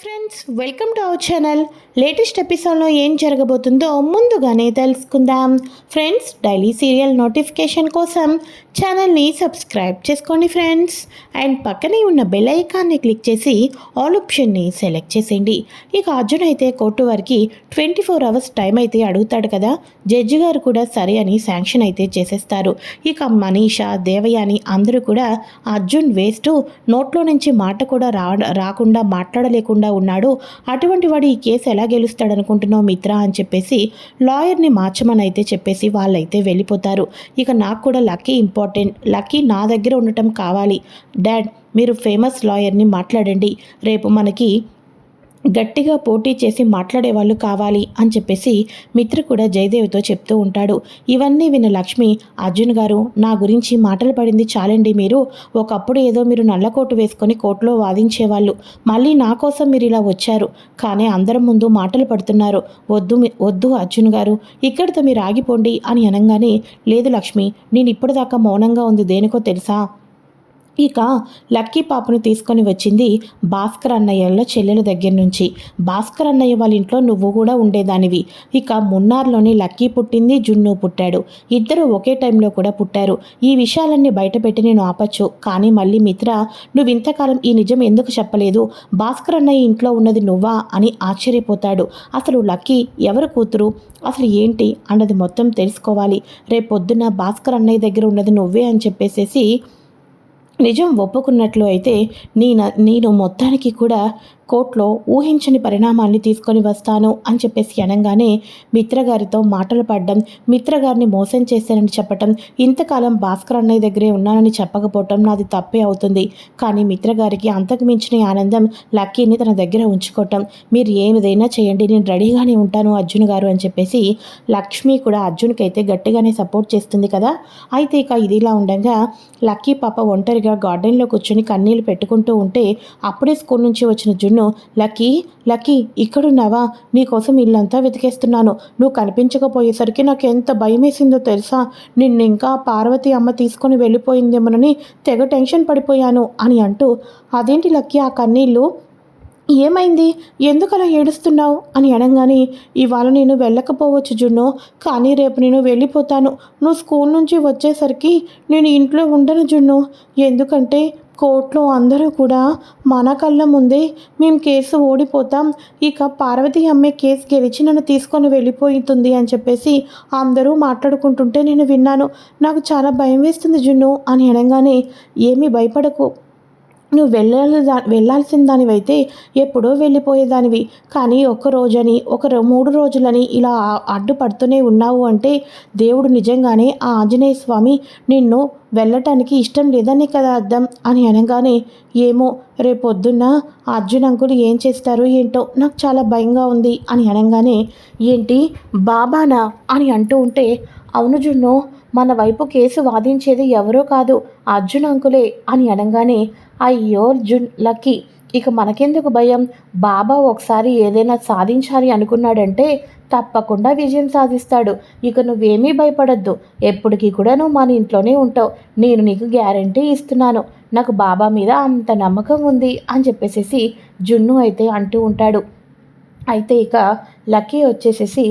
Friends welcome to our channel. Latest ఎపిసోడ్లో ఏం జరగబోతుందో ముందుగానే తెలుసుకుందాం. ఫ్రెండ్స్ డైలీ సీరియల్ నోటిఫికేషన్ కోసం ఛానల్ని సబ్స్క్రైబ్ చేసుకోండి ఫ్రెండ్స్. అండ్ పక్కనే ఉన్న బెల్ ఐకాన్ని క్లిక్ చేసి ఆల్ ఆప్షన్ని సెలెక్ట్ చేసేయండి. ఇక అర్జున్ అయితే కోర్టు వారికి ట్వంటీ ఫోర్ అవర్స్ టైం అయితే అడుగుతాడు కదా. జడ్జి గారు కూడా సరే అని శాంక్షన్ అయితే చేసేస్తారు. ఇక మనీషా దేవయాని అందరూ కూడా అర్జున్ వేస్ట్ నోట్లో నుంచి మాట కూడా రా రాకుండా మాట్లాడలేకుండా ఉన్నాడు. అటువంటి వాడు ఈ కేసు ఎలా గెలుస్తాడనుకుంటున్నావు మిత్ర అని చెప్పేసి లాయర్ని మార్చమని అయితే చెప్పేసి వాళ్ళైతే వెళ్ళిపోతారు. ఇక నాకు కూడా లక్కీ ఇంపార్టెంట్ లక్కీ నా దగ్గర ఉండటం కావాలి. డాడ్ మీరు ఫేమస్ లాయర్ని మాట్లాడండి. రేపు మనకి గట్టిగా పోటీ చేసి మాట్లాడే వాళ్ళు కావాలి అని చెప్పేసి మిత్ర కూడా జయదేవితో చెప్తూ ఉంటాడు. ఇవన్నీ విన్న లక్ష్మి అర్జున్ గారు నా గురించి మాటలు పడింది చాలండి మీరు. ఒకప్పుడు ఏదో మీరు నల్లకోటు వేసుకొని కోర్టులో వాదించేవాళ్ళు. మళ్ళీ నా కోసం మీరు ఇలా వచ్చారు. కానీ అందరం ముందు మాటలు పడుతున్నారు. వద్దు వద్దు అర్జున్ గారు. ఇక్కడితో మీరు ఆగిపోండి అని అనగానే లేదు లక్ష్మి నేను ఇప్పటిదాకా మౌనంగా ఉంది. దేనికో తెలుసా? ఇక లక్కీ పాపను తీసుకొని వచ్చింది భాస్కర్ అన్నయ్యల చెల్లెల దగ్గర నుంచి. భాస్కర్ అన్నయ్య వాళ్ళ ఇంట్లో నువ్వు కూడా ఉండేదానివి. ఇక మున్నార్లోని లక్కీ పుట్టింది జున్ను పుట్టాడు. ఇద్దరు ఒకే టైంలో కూడా పుట్టారు. ఈ విషయాలన్నీ బయటపెట్టి నేను ఆపచ్చు. కానీ మళ్ళీ మిత్ర నువ్వు ఇంతకాలం ఈ నిజం ఎందుకు చెప్పలేదు? భాస్కర్ అన్నయ్య ఇంట్లో ఉన్నది నువ్వా? అని ఆశ్చర్యపోతాడు. అసలు లక్కీ ఎవరు కూతురు? అసలు ఏంటి? అన్నది మొత్తం తెలుసుకోవాలి. రేపొద్దున భాస్కర్ అన్నయ్య దగ్గర ఉన్నది నువ్వే అని చెప్పేసేసి నిజం ఒప్పుకున్నట్లు అయితే నేను నేను మొత్తానికి కూడా కోర్టులో ఊహించని పరిణామాన్ని తీసుకొని వస్తాను అని చెప్పేసి అనగానే మిత్రగారితో మాటలు పడడం మిత్రగారిని మోసం చేశానని చెప్పటం ఇంతకాలం భాస్కర్ అన్నయ్య దగ్గరే ఉన్నానని చెప్పకపోవటం నాది తప్పే అవుతుంది. కానీ మిత్రగారికి అంతకు మించిన ఆనందం లక్కీని తన దగ్గర ఉంచుకోవటం మీరు ఏమిదైనా చేయండి నేను రెడీగానే ఉంటాను అర్జున్ గారు అని చెప్పేసి లక్ష్మి కూడా అర్జున్కి అయితే గట్టిగానే సపోర్ట్ చేస్తుంది కదా. అయితే ఇక ఇదిలా ఉండగా లక్కీ పాప ఒంటరిగా గార్డెన్లో కూర్చొని కన్నీళ్ళు పెట్టుకుంటూ ఉంటే అప్పుడే స్కూల్ నుంచి వచ్చిన జున్ను లక్కీ లక్కీ ఇక్కడున్నావా? నీకోసం ఇల్లంతా వెతికేస్తున్నాను. నువ్వు కనిపించకపోయేసరికి నాకు ఎంత భయం వేసిందో తెలుసా? నిన్ను ఇంకా పార్వతి అమ్మ తీసుకొని వెళ్ళిపోయిందేమోనని తెగ టెన్షన్ పడిపోయాను అని అంటూ అదేంటి లక్కీ ఆ కన్నీళ్ళు? ఏమైంది? ఎందుకు అలా ఏడుస్తున్నావు? అని అనగానే ఇవాళ నేను వెళ్ళకపోవచ్చు జున్ను కానీ రేపు నేను వెళ్ళిపోతాను. నువ్వు స్కూల్ నుంచి వచ్చేసరికి నేను ఇంట్లో ఉండను జున్ను. ఎందుకంటే కోర్టులో అందరూ కూడా మన కళ్ళ ముందే మేము కేసు ఓడిపోతాం. ఇక పార్వతి అమ్మే కేసు గెలిచి నన్ను తీసుకొని వెళ్ళిపోతుంది అని చెప్పేసి అందరూ మాట్లాడుకుంటుంటే నేను విన్నాను. నాకు చాలా భయం వేస్తుంది జున్ను అని అనగానే ఏమీ భయపడకు. నువ్వు వెళ్ళాలి దా వెళ్ళాల్సిన దానివైతే ఎప్పుడో వెళ్ళిపోయేదానివి. కానీ ఒక రోజని ఒక మూడు రోజులని ఇలా అడ్డుపడుతూనే ఉన్నావు అంటే దేవుడు నిజంగానే ఆ ఆంజనేయ స్వామి నిన్ను వెళ్ళటానికి ఇష్టం లేదని కదా అర్థం. అని అనగానే ఏమో రేపొద్దున్న అర్జున్ అంకులు ఏం చేస్తారు ఏంటో నాకు చాలా భయంగా ఉంది అని అనగానే ఏంటి బాబానా? అని అంటూ ఉంటే అవును జున్ను మన వైపు కేసు వాదించేది ఎవరో కాదు అర్జున్ అంకులే అని అనగానే అయ్యో జున్ లక్కీ ఇక మనకెందుకు భయం? బాబా ఒకసారి ఏదైనా సాధించాలి అనుకున్నాడంటే తప్పకుండా విజయం సాధిస్తాడు. ఇక నువ్వేమీ భయపడద్దు. ఎప్పటికీ కూడా నువ్వు మన ఇంట్లోనే ఉంటావు. నేను నీకు గ్యారంటీ ఇస్తున్నాను. నాకు బాబా మీద అంత నమ్మకం ఉంది అని చెప్పేసేసి జున్ను అయితే అంటూ ఉంటాడు. అయితే ఇక లక్కీ వచ్చేసేసి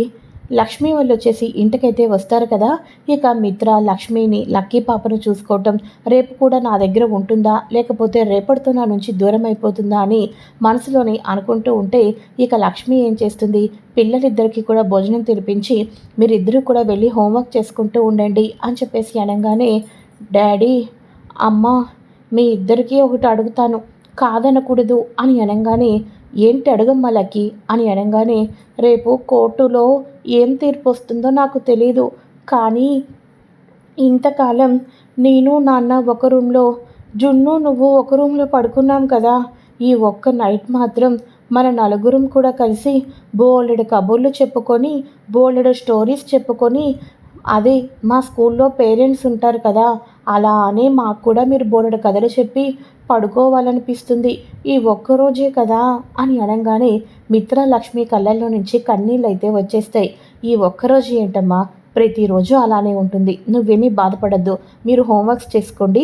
లక్ష్మి వాళ్ళు వచ్చేసి ఇంటికైతే వస్తారు కదా. ఇక మిత్ర లక్ష్మిని లక్కీ పాపను చూసుకోవటం రేపు కూడా నా దగ్గర ఉంటుందా? లేకపోతే రేపటితో నా నుంచి దూరం అయిపోతుందా అని మనసులోని అనుకుంటూ ఉంటే ఇక లక్ష్మి ఏం చేస్తుంది? పిల్లలిద్దరికీ కూడా భోజనం తినిపించి మీరిద్దరూ కూడా వెళ్ళి హోంవర్క్ చేసుకుంటూ ఉండండి అని చెప్పేసి అనగానే డాడీ అమ్మ మీ ఇద్దరికీ ఒకటి అడుగుతాను. కాదనకూడదు అని అనగానే ఏంటి అడగమ్మా లక్కీ? అని అనగానే రేపు కోర్టులో ఏం తీర్పు వస్తుందో నాకు తెలీదు. కానీ ఇంతకాలం నేను నాన్న ఒక రూమ్లో జున్ను నువ్వు ఒక రూమ్లో పడుకున్నాం కదా. ఈ ఒక్క నైట్ మాత్రం మన నలుగురం కూడా కలిసి బోలెడు కబుర్లు చెప్పుకొని బోలెడు స్టోరీస్ చెప్పుకొని అదే మా స్కూల్లో పేరెంట్స్ ఉంటారు కదా అలా అనే మాకు కూడా మీరు బోలెడు కథలు చెప్పి పడుకోవాలనిపిస్తుంది. ఈ ఒక్కరోజే కదా? అని అనగానే మిత్ర లక్ష్మి కళ్ళల్లో నుంచి కన్నీళ్ళు అయితే వచ్చేస్తాయి. ఈ ఒక్కరోజు ఏంటమ్మా? ప్రతిరోజు అలానే ఉంటుంది. నువ్వేమీ బాధపడద్దు. మీరు హోంవర్క్స్ చేసుకోండి.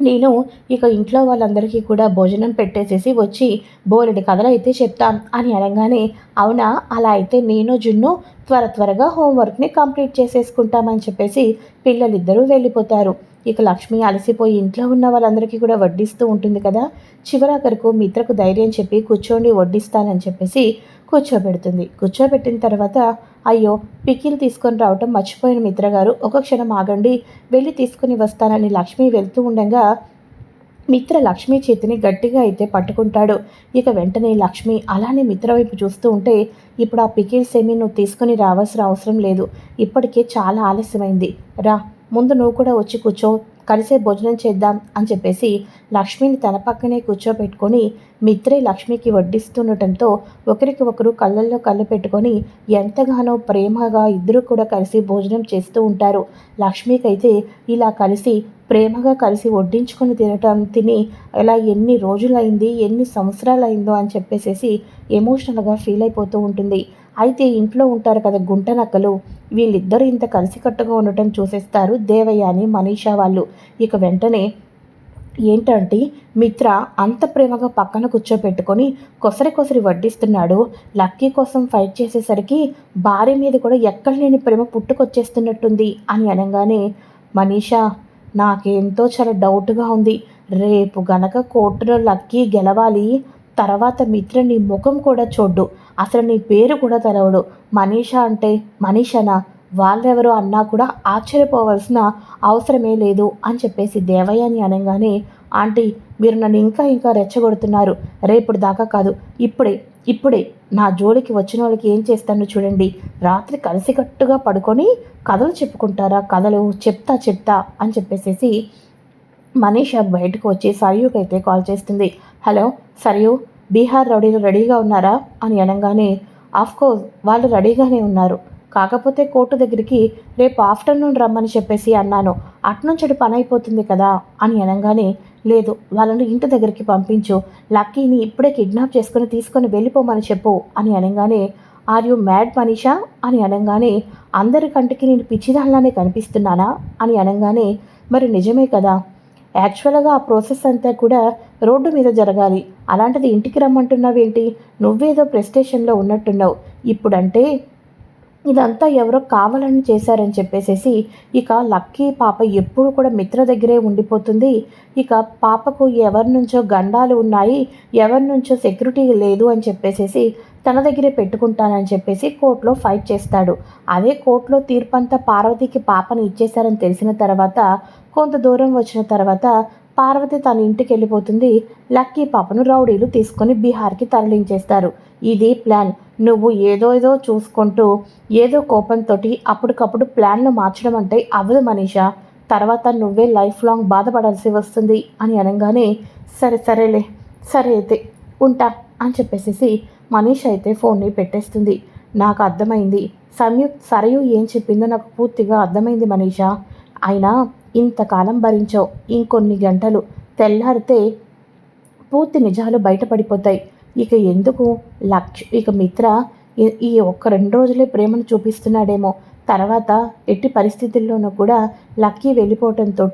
నేను ఇక ఇంట్లో వాళ్ళందరికీ కూడా భోజనం పెట్టేసేసి వచ్చి బోలెడు కథలు అయితే చెప్తాం అని అనగానే అవునా? అలా అయితే నేను జున్ను త్వర త్వరగా హోంవర్క్ని కంప్లీట్ చేసేసుకుంటామని చెప్పేసి పిల్లలిద్దరూ వెళ్ళిపోతారు. ఇక లక్ష్మి అలసిపోయి ఇంట్లో ఉన్న వాళ్ళందరికీ కూడా వడ్డిస్తూ ఉంటుంది కదా. చివరాఖరకు మిత్రకు ధైర్యం చెప్పి కూర్చోండి వడ్డిస్తానని చెప్పేసి కూర్చోబెడుతుంది. కూర్చోబెట్టిన తర్వాత అయ్యో పికిల్ తీసుకొని రావటం మర్చిపోయిన మిత్రగారు ఒక క్షణం ఆగండి వెళ్ళి తీసుకుని వస్తానని లక్ష్మి వెళ్తూ ఉండగా మిత్ర లక్ష్మి చేతిని గట్టిగా అయితే పట్టుకుంటాడు. ఇక వెంటనే లక్ష్మి అలానే మిత్ర వైపు చూస్తూ ఉంటే ఇప్పుడు ఆ పికిల్స్ ఏమీ నువ్వు తీసుకుని రావాల్సిన అవసరం లేదు. ఇప్పటికే చాలా ఆలస్యమైంది. రా ముందు నువ్వు కూడా వచ్చి కూర్చో కలిసే భోజనం చేద్దాం అని చెప్పేసి లక్ష్మిని తన పక్కనే కూర్చోబెట్టుకొని మిత్రే లక్ష్మికి వడ్డిస్తుండటంతో ఒకరికి ఒకరు కళ్ళల్లో కళ్ళు పెట్టుకొని ఎంతగానో ప్రేమగా ఇద్దరు కూడా కలిసి భోజనం చేస్తూ ఉంటారు. లక్ష్మికైతే ఇలా కలిసి ప్రేమగా కలిసి వడ్డించుకొని తినటం తిని ఇలా ఎన్ని రోజులైంది ఎన్ని సంవత్సరాలైందో అని చెప్పేసేసి ఎమోషనల్గా ఫీల్ అయిపోతూ ఉంటుంది. అయితే ఇంట్లో ఉంటారు కదా గుంట నక్కలు వీళ్ళిద్దరూ ఇంత కలిసికట్టుగా ఉండటం చూసేస్తారు దేవయ్య అని మనీషా వాళ్ళు. ఇక వెంటనే ఏంటంటే మిత్ర అంత ప్రేమగా పక్కన కూర్చోపెట్టుకొని కొసరి కొసరి వడ్డిస్తున్నాడు. లక్కీ కోసం ఫైట్ చేసేసరికి భార్య మీద కూడా ఎక్కడ లేని ప్రేమ పుట్టుకొచ్చేస్తున్నట్టుంది అని అనగానే మనీషా నాకెంతో చాలా డౌట్గా ఉంది. రేపు గనక కోర్టులో లక్కీ గెలవాలి తర్వాత మిత్ర నీ ముఖం కూడా చూడ్డు. అసలు నీ పేరు కూడా తెలవడు. మనీషా అంటే మనీషనా? వాళ్ళెవరో అన్నా కూడా ఆశ్చర్యపోవాల్సిన అవసరమే లేదు అని చెప్పేసి దేవయ్యని అనగానే ఆంటీ మీరు నన్ను ఇంకా ఇంకా రెచ్చగొడుతున్నారు. రేపుడు దాకా కాదు. ఇప్పుడే ఇప్పుడే. నా జోలికి వచ్చిన వాళ్ళకి ఏం చేస్తాను చూడండి. రాత్రి కలిసికట్టుగా పడుకొని కథలు చెప్పుకుంటారా? కథలు చెప్తా చెప్తా అని చెప్పేసేసి మనీషా బయటకు వచ్చి సరయుకైతే కాల్ చేస్తుంది. హలో సరయూ బీహార్ రౌడీలు రెడీగా ఉన్నారా? అని అనగానే ఆఫ్కోర్స్ వాళ్ళు రెడీగానే ఉన్నారు. కాకపోతే కోర్టు దగ్గరికి రేపు ఆఫ్టర్నూన్ రమ్మని చెప్పేసి అన్నాను. అట్నుంచడు పని అయిపోతుంది కదా? అని అనగానే లేదు వాళ్ళని ఇంటి దగ్గరికి పంపించు. లక్కీని ఇప్పుడే కిడ్నాప్ చేసుకుని తీసుకొని వెళ్ళిపోమని చెప్పు. అని అనగానే ఆర్ యు మ్యాడ్ మనీషా? అని అనగానే అందరి కంటికి నేను పిచ్చిదానిలానే కనిపిస్తున్నానా? అని అనగానే మరి నిజమే కదా. యాక్చువల్గా ఆ ప్రాసెస్ అంతా కూడా రోడ్డు మీద జరగాలి. అలాంటిది ఇంటికి రమ్మంటున్నావేంటి? నువ్వేదో ప్రెస్టేషన్లో ఉన్నట్టున్నావు. ఇప్పుడంటే ఇదంతా ఎవరో కావాలని చేశారని చెప్పేసేసి ఇక లక్కీ పాప ఎప్పుడు కూడా మిత్ర దగ్గరే ఉండిపోతుంది. ఇక పాపకు ఎవరి నుంచో గండాలు ఉన్నాయి ఎవరి నుంచో సెక్యూరిటీ లేదు అని చెప్పేసేసి తన దగ్గరే పెట్టుకుంటానని చెప్పేసి కోర్టులో ఫైట్ చేస్తాడు. అదే కోర్టులో తీర్పంతా పార్వతికి పాపని ఇచ్చేశారని తెలిసిన తర్వాత కొంత దూరం వచ్చిన తర్వాత పార్వతి తన ఇంటికి వెళ్ళిపోతుంది లక్కీ పాపను రౌడీలు తీసుకొని బీహార్కి తరలించేస్తారు. ఇది ప్లాన్. నువ్వు ఏదో ఏదో చూసుకుంటూ ఏదో కోపంతో అప్పటికప్పుడు ప్లాన్లు మార్చడం అంటే అవ్వదు మనీషా. తర్వాత నువ్వే లైఫ్ లాంగ్ బాధపడాల్సి వస్తుంది అని అనగానే సరే సరేలే సరే అయితే ఉంటా అని చెప్పేసి మనీష్ అయితే ఫోన్ని పెట్టేస్తుంది. నాకు అర్థమైంది. సంయుక్ సరయు ఏం చెప్పిందో నాకు పూర్తిగా అర్థమైంది మనీషా. అయినా ఇంతకాలం భరించావు. ఇంకొన్ని గంటలు తెల్లారితే పూర్తి నిజాలు బయటపడిపోతాయి. ఇక ఎందుకు? లక్ష ఇక మిత్ర ఈ ఒక్క రెండు రోజులే ప్రేమను చూపిస్తున్నాడేమో. తర్వాత ఎట్టి పరిస్థితుల్లోనూ కూడా లక్కీ వెళ్ళిపోవటంతో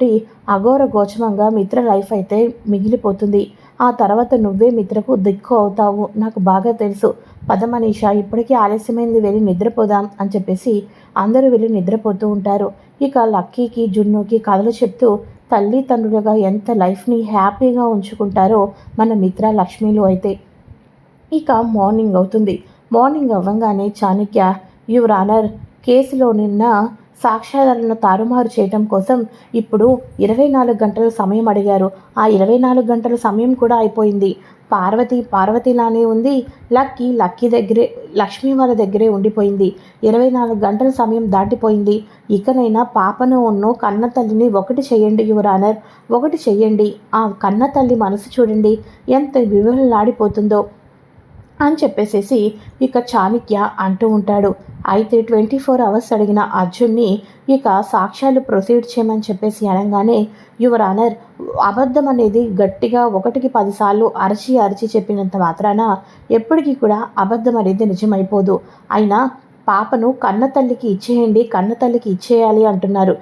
అఘోర గోచమంగా మిత్ర లైఫ్ అయితే మిగిలిపోతుంది. ఆ తర్వాత నువ్వే మిత్రకు దిక్కు అవుతావు. నాకు బాగా తెలుసు. పదమనీష ఇప్పటికీ ఆలస్యమైంది. వెళ్ళి నిద్రపోదాం అని చెప్పేసి అందరూ వెళ్ళి నిద్రపోతూ ఉంటారు. ఇక లక్కీకి జున్నుకి కథలు చెప్తూ తల్లిదండ్రులుగా ఎంత లైఫ్ని హ్యాపీగా ఉంచుకుంటారో మన మిత్ర లక్ష్మిలు అయితే. ఇక మార్నింగ్ అవుతుంది. మార్నింగ్ అవ్వగానే చాణక్య యువర్ ఆనర్ కేసులో నిన్న సాక్ష్యాలను తారుమారు చేయడం కోసం ఇప్పుడు ఇరవై నాలుగు గంటల సమయం అడిగారు. ఆ ఇరవై నాలుగు గంటల సమయం కూడా అయిపోయింది. పార్వతి పార్వతిలానే ఉంది. లక్కీ లక్కీ దగ్గరే లక్ష్మి వాళ్ళ దగ్గరే ఉండిపోయింది. ఇరవై నాలుగు గంటల సమయం దాటిపోయింది. ఇకనైనా పాపను ఉన్ను కన్న తల్లిని ఒకటి చెయ్యండి యువరానర్ ఒకటి చెయ్యండి ఆ కన్న తల్లి మనసు చూడండి. ఎంత వివరలాడిపోతుందో అని చెప్పేసేసి ఇక చాణిక్య అంటూ ఉంటాడు. అయితే ట్వంటీ ఫోర్ అవర్స్ అడిగిన అర్జున్ని ఇక సాక్ష్యాలు ప్రొసీడ్ చేయమని చెప్పేసి అనగానే యువర్ ఆనర్ అబద్ధం అనేది గట్టిగా ఒకటికి పదిసార్లు అరచి అరిచి చెప్పినంత మాత్రాన ఎప్పటికీ కూడా అబద్ధం అనేది నిజమైపోదు. అయినా పాపను కన్న తల్లికి ఇచ్చేయండి కన్న తల్లికి ఇచ్చేయాలి అంటున్నారు.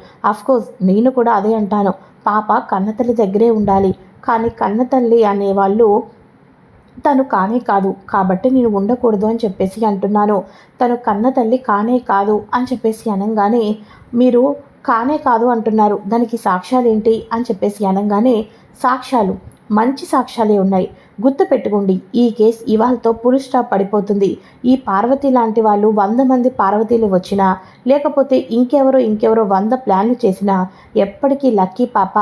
కోర్స్ నేను కూడా అదే అంటాను. పాప కన్నతల్లి దగ్గరే ఉండాలి. కానీ కన్నతల్లి అనేవాళ్ళు తను కానే కాదు. కాబట్టి నేను ఉండకూడదు అని చెప్పేసి అంటున్నాను. తను కన్న తల్లి కానే కాదు అని చెప్పేసి అనగానే మీరు కానే కాదు అంటున్నారు. దానికి సాక్ష్యాలు ఏంటి అని చెప్పేసి అనగానే సాక్ష్యాలు మంచి సాక్ష్యాలే ఉన్నాయి. గుర్తుపెట్టుకోండి ఈ కేసు ఇవాళతో పులి స్టాప్ పడిపోతుంది. ఈ పార్వతి లాంటి వాళ్ళు వంద మంది పార్వతీలు వచ్చినా లేకపోతే ఇంకెవరో ఇంకెవరో వంద ప్లాన్లు చేసినా ఎప్పటికీ లక్కీ పాప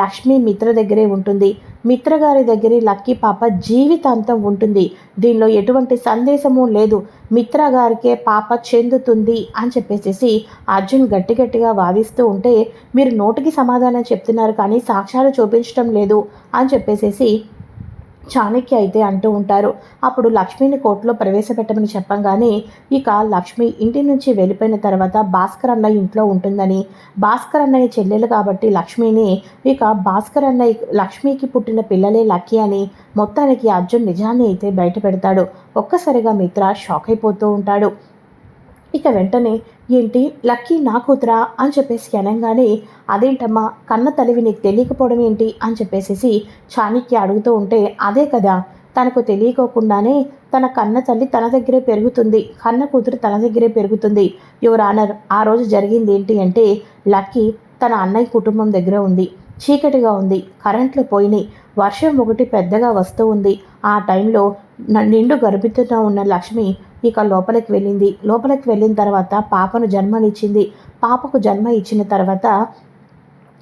లక్ష్మీ మిత్ర దగ్గరే ఉంటుంది. మిత్ర గారి దగ్గరే లక్కీ పాప జీవితాంతం ఉంటుంది. దీనిలో ఎటువంటి సందేశము లేదు. మిత్ర గారికే పాప చెందుతుంది అని చెప్పేసి అర్జున్ గట్టి గట్టిగా వాదిస్తూ ఉంటే మీరు నోటికి సమాధానం చెప్తున్నారు కానీ సాక్ష్యాలు చూపించడం లేదు అని చెప్పేసేసి చాణక్య అయితే అంటూ ఉంటారు. అప్పుడు లక్ష్మిని కోర్టులో ప్రవేశపెట్టమని చెప్పంగానే ఇక లక్ష్మి ఇంటి నుంచి వెళ్ళిపోయిన తర్వాత భాస్కర్ అన్నయ్య ఇంట్లో ఉంటుందని. భాస్కర్ అన్నయ్య చెల్లెలు కాబట్టి లక్ష్మిని ఇక భాస్కర్ అన్నయ్య లక్ష్మికి పుట్టిన పిల్లలే లక్కీ అని మొత్తానికి అర్జున్ నిజాన్ని అయితే బయట పెడతాడు ఒక్కసారిగా మిత్ర షాక్ అయిపోతూ ఉంటాడు. ఇక వెంటనే ఏంటి లక్కీ నా కూతురా? అని చెప్పేసి అనగానే అదేంటమ్మా కన్న తల్లివి నీకు తెలియకపోవడం ఏంటి? అని చెప్పేసి చాణిక్య అడుగుతూ ఉంటే అదే కదా తనకు తెలియకోకుండానే తన కన్న తల్లి తన దగ్గరే పెరుగుతుంది కన్న కూతురు తన దగ్గరే పెరుగుతుంది. యువర్ ఆనర్ ఆ రోజు జరిగింది ఏంటి అంటే లక్కీ తన అన్నయ్య కుటుంబం దగ్గర ఉంది చీకటిగా ఉంది కరెంట్లు పోయినాయి వర్షం ఒకటి పెద్దగా వస్తూ ఉంది. ఆ టైంలో నిండు గర్భితంగా ఉన్న లక్ష్మి ఇక లోపలికి వెళ్ళింది. లోపలికి వెళ్ళిన తర్వాత పాపను జన్మనిచ్చింది. పాపకు జన్మ ఇచ్చిన తర్వాత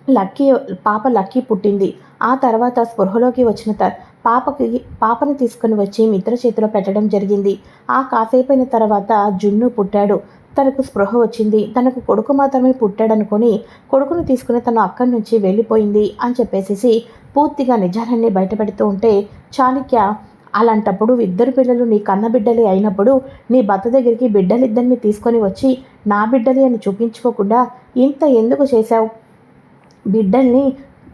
లక్కీ పాప లక్కీ పుట్టింది. ఆ తర్వాత స్పృహలోకి వచ్చిన త పాపకి పాపను తీసుకుని వచ్చి మిత్ర చేతిలో పెట్టడం జరిగింది. ఆ కాసేపైన తర్వాత జున్ను పుట్టాడు. తనకు స్పృహ వచ్చింది. తనకు కొడుకు మాత్రమే పుట్టాడనుకొని కొడుకును తీసుకుని తను అక్కడి నుంచి వెళ్ళిపోయింది అని చెప్పేసి పూర్తిగా నిజాలన్నీ బయటపెడుతూ ఉంటే చాణక్య అలాంటప్పుడు ఇద్దరు పిల్లలు నీ కన్న బిడ్డలే అయినప్పుడు నీ భర్త దగ్గరికి బిడ్డలిద్దరిని తీసుకొని వచ్చి నా బిడ్డలే అని చూపించుకోకుండా ఇంత ఎందుకు చేశావు? బిడ్డల్ని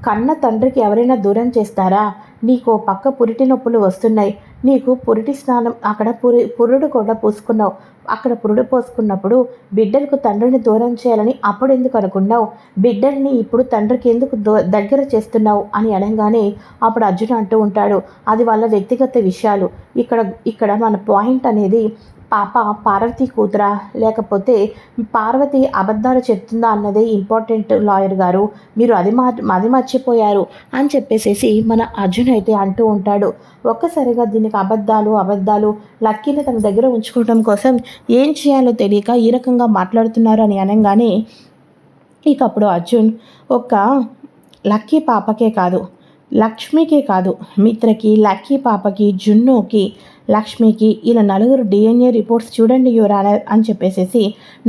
కన్న తండ్రికి ఎవరైనా దూరం చేస్తారా? నీకు పక్క పురిటి నొప్పులు వస్తున్నాయి. నీకు పురిటి స్నానం అక్కడ పురి పురుడు కూడా పూసుకున్నావు. అక్కడ పురుడు పోసుకున్నప్పుడు బిడ్డలకు తండ్రిని దూరం చేయాలని అప్పుడు ఎందుకు అనుకున్నావు? బిడ్డల్ని ఇప్పుడు తండ్రికి ఎందుకు దగ్గర చేస్తున్నావు అని అనగానే అప్పుడు అర్జున్ అంటూ ఉంటాడు. అది వాళ్ళ వ్యక్తిగత విషయాలు. ఇక్కడ ఇక్కడ మన పాయింట్ అనేది పాప పార్వతి కూతురా? లేకపోతే పార్వతి అబద్ధాలు చెప్తుందా అన్నదే ఇంపార్టెంట్ లాయర్ గారు. మీరు అది మా అది మర్చిపోయారు అని చెప్పేసేసి మన అర్జున్ అయితే అంటూ ఉంటాడు. ఒక్కసారిగా దీనికి అబద్ధాలు అబద్ధాలు లక్కీని తన దగ్గర ఉంచుకోవడం కోసం ఏం చేయాలో తెలియక ఈ రకంగా మాట్లాడుతున్నారు అని అనగానే ఇక అప్పుడు అర్జున్ ఒక లక్కీ పాపకే కాదు లక్ష్మికే కాదు మిత్రకి లక్కీ పాపకి జున్నుకి లక్ష్మికి ఇలా నలుగురు డిఎన్ఏ రిపోర్ట్స్ చూడండి యువరానర్ అని చెప్పేసేసి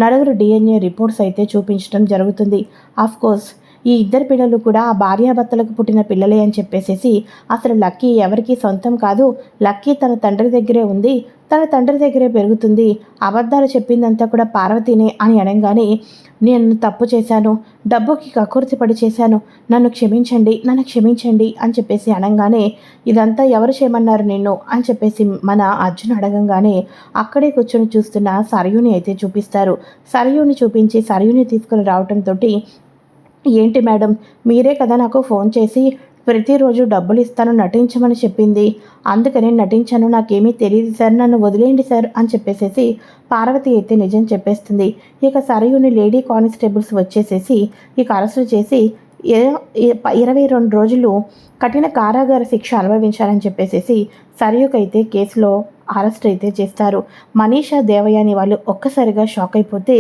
నలుగురు డిఎన్ఏ రిపోర్ట్స్ అయితే చూపించడం జరుగుతుంది. ఆఫ్ కోర్స్ ఈ ఇద్దరు పిల్లలు కూడా ఆ భార్యాభర్తలకు పుట్టిన పిల్లలే అని చెప్పేసేసి అసలు లక్కీ ఎవరికీ సొంతం కాదు. లక్కీ తన తండ్రి దగ్గరే ఉంది. తన తండ్రి దగ్గరే పెరుగుతుంది. అబద్ధాలు చెప్పిందంతా కూడా పార్వతినే అని అనగానే నేను తప్పు చేశాను. డబ్బుకి కకూర్తి పడి చేశాను. నన్ను క్షమించండి నన్ను క్షమించండి అని చెప్పేసి అనగానే ఇదంతా ఎవరు చేయమన్నారు నిన్ను? అని చెప్పేసి మన అర్జున్ అడగంగానే అక్కడే కూర్చొని చూస్తున్న సరయుని అయితే చూపిస్తారు. సరయుని చూపించి సరయుని తీసుకుని రావడంతో ఏంటి మేడం మీరే కదా నాకు ఫోన్ చేసి ప్రతిరోజు డబ్బులు ఇస్తాను నటించమని చెప్పింది. అందుకని నటించాను నాకేమీ తెలియదు సార్ నన్ను వదిలేయండి సార్ అని చెప్పేసేసి పార్వతి అయితే నిజం చెప్పేస్తుంది. ఇక సరయుని లేడీ కానిస్టేబుల్స్ వచ్చేసేసి ఇక అరెస్టు చేసి ఇరవై రెండు రోజులు కఠిన కారాగార శిక్ష అనుభవించాలని చెప్పేసేసి సరయుకైతే కేసులో అరెస్ట్ అయితే చేస్తారు. మనీషా దేవయాని వాళ్ళు ఒక్కసారిగా షాక్ అయిపోతే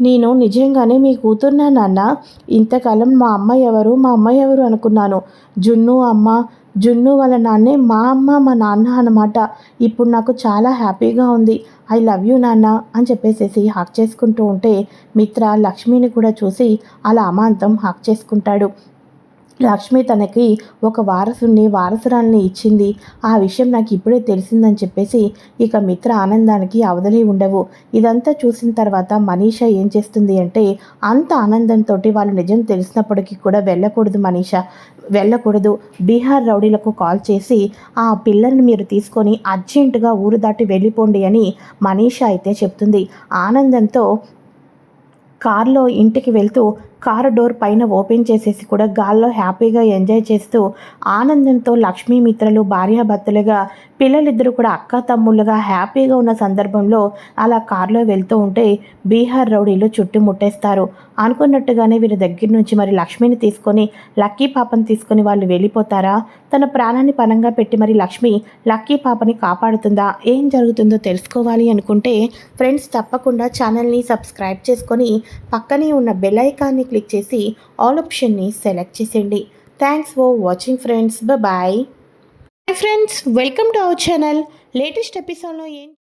నేను నిజంగానే మీ కూతుర్నా నాన్న? ఇంతకాలం మా అమ్మ ఎవరు? మా అమ్మ ఎవరు అనుకున్నాను. జున్ను అమ్మ జున్ను వాళ్ళ నాన్నే మా అమ్మ మా నాన్న అన్నమాట. ఇప్పుడు నాకు చాలా హ్యాపీగా ఉంది. ఐ లవ్ యూ నాన్న అని చెప్పేసేసి హాక్ చేసుకుంటూ ఉంటే మిత్ర లక్ష్మిని కూడా చూసి అలా అమాంతం హాక్ చేసుకుంటాడు. లక్ష్మి తనకి ఒక వారసుని వారసురాల్ని ఇచ్చింది. ఆ విషయం నాకు ఇప్పుడే తెలిసిందని చెప్పేసి ఇక మిత్ర ఆనందానికి అవధలి ఉండవు. ఇదంతా చూసిన తర్వాత మనీషా ఏం చేస్తుంది అంటే అంత ఆనందంతో వాళ్ళు నిజం తెలిసినప్పటికీ కూడా వెళ్ళకూడదు మనీషా. వెళ్ళకూడదు. బీహార్ రౌడీలకు కాల్ చేసి ఆ పిల్లల్ని మీరు తీసుకొని అర్జెంటుగా ఊరు దాటి వెళ్ళిపోండి అని మనీషా అయితే చెప్తుంది. ఆనందంతో కారులో ఇంటికి వెళ్తూ కారు డోర్ పైన ఓపెన్ చేసేసి కూడా గాల్లో హ్యాపీగా ఎంజాయ్ చేస్తూ ఆనందంతో లక్ష్మీ మిత్రలు భార్యాభర్తలుగా పిల్లలిద్దరూ కూడా అక్క తమ్ముళ్ళుగా హ్యాపీగా ఉన్న సందర్భంలో అలా కారులో వెళ్తూ ఉంటే బీహార్ రౌడీలు చుట్టుముట్టేస్తారు అనుకున్నట్టుగానే వీరి దగ్గర నుంచి మరి లక్ష్మిని తీసుకొని లక్కీ పాపని తీసుకొని వాళ్ళు వెళ్ళిపోతారా? తన ప్రాణాన్ని పనంగా పెట్టి మరి లక్ష్మి లక్కీ పాపని కాపాడుతుందా? ఏం జరుగుతుందో తెలుసుకోవాలి అనుకుంటే ఫ్రెండ్స్ తప్పకుండా ఛానల్ని సబ్స్క్రైబ్ చేసుకొని పక్కనే ఉన్న బెల్ ఐకాన్ని క్లిక్ చేసి ఆల్ ఆప్షన్ని సెలెక్ట్ చేసేయండి. Thanks for watching friends bye friends welcome to our channel latest ఎపిసోడ్లో ఏం